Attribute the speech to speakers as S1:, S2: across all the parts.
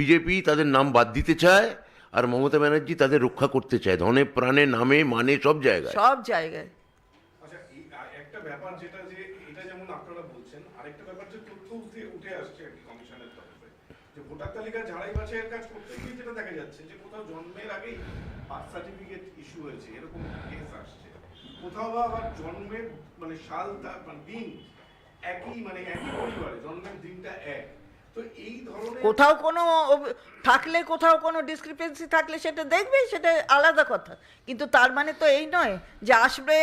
S1: BJP তাদের নাম বাদ দিতে চায় আর মমতা ব্যানার্জি তাদের রক্ষা করতে চায়। ধনে প্রাণে নামে মানে সব জায়গায়।
S2: সব জায়গায়।
S3: আচ্ছা একটা ব্যাপার যেটা যে এটা যেমন আপনারা বলছেন আরেকটা ব্যাপার যে তথ্য উঠে উঠে আসছে আর কমিশনের তরফে। যে ভোটার তালিকা ঝাড়াই বাছাইয়ের কাজ করতে গিয়ে যেটা দেখা যাচ্ছে যে কোথাও জন্মের আগেই বার্থ সার্টিফিকেট ইস্যু হয়েছে এরকম কেস আসছে। কোথাও বা আবার জন্মের মানে সাল মানে দিন একই মানে একই পরিবারে জন্মের দিনটা এক।
S2: কোথাও কোনো থাকলে কোথাও কোনো ডিসক্রিপেন্সি থাকলে সেটা দেখবে, সেটা আলাদা কথা। কিন্তু তার মানে তো এই নয় যে আসবে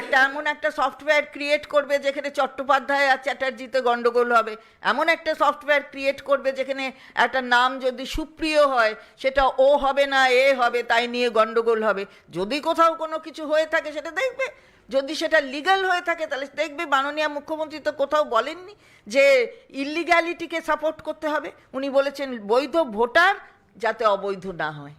S2: একটা এমন একটা সফটওয়্যার ক্রিয়েট করবে যেখানে চট্টোপাধ্যায় আর চ্যাটার্জিতে গন্ডগোল হবে। এমন একটা সফটওয়্যার ক্রিয়েট করবে যেখানে একটা নাম যদি সুপ্রিয় হয়, সেটা ও হবে না, এ হবে, তাই নিয়ে গন্ডগোল হবে। যদি কোথাও কোনো কিছু হয়ে থাকে, সেটা দেখবে। যদি সেটা লিগ্যাল হয়ে থাকে তাহলে দেখবে মাননীয় মুখ্যমন্ত্রী তো কোথাও বলেননি যে ইলিগ্যালিটিকে সাপোর্ট করতে হবে। উনি বলেছেন বৈধ ভোটার যাতে অবৈধ না হয়।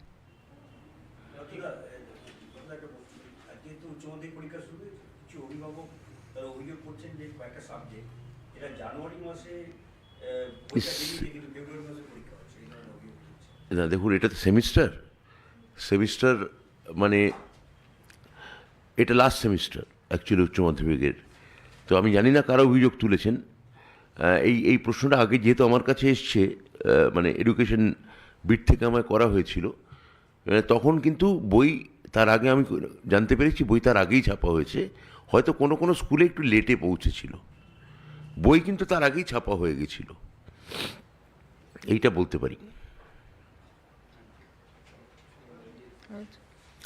S1: না দেখুন এটা তো সেমিস্টার সেমিস্টার মানে এটা লাস্ট সেমিস্টার অ্যাকচুয়ালি উচ্চ মাধ্যমিকের। তো আমি জানি না কারা অভিযোগ তুলেছেন। এই এই প্রশ্নটা আগে যেহেতু আমার কাছে এসছে মানে এডুকেশন বিট থেকে আমায় করা হয়েছিল তখন কিন্তু বই তার আগে আমি জানতে পেরেছি, বই তার আগেই ছাপা হয়েছে। হয়তো কোনো কোনো স্কুলে একটু লেটে পৌঁছেছিল। বই কিন্তু তার আগেই ছাপা হয়ে গেছিল। এইটা বলতে পারি।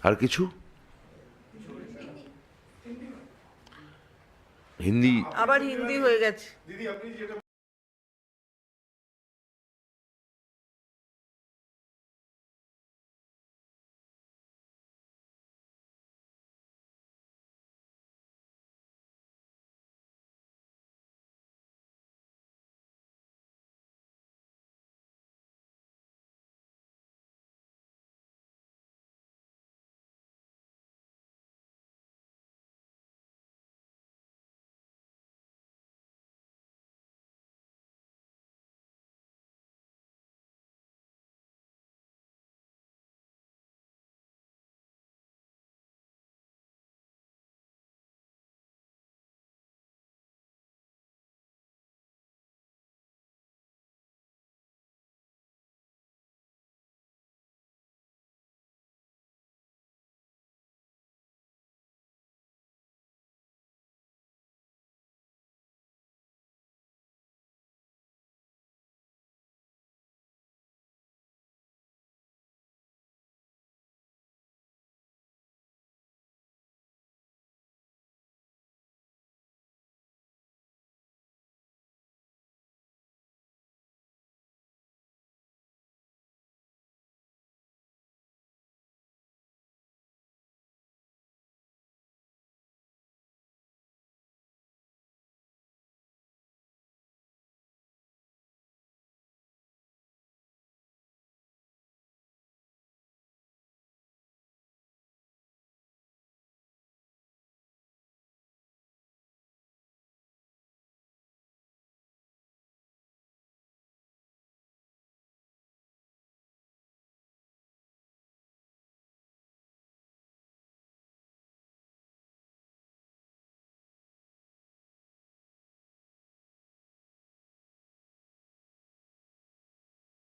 S1: আর কিছু? হিন্দি
S2: আবার হিন্দি হয়ে গেছে।
S3: দিদি আপনি যেটা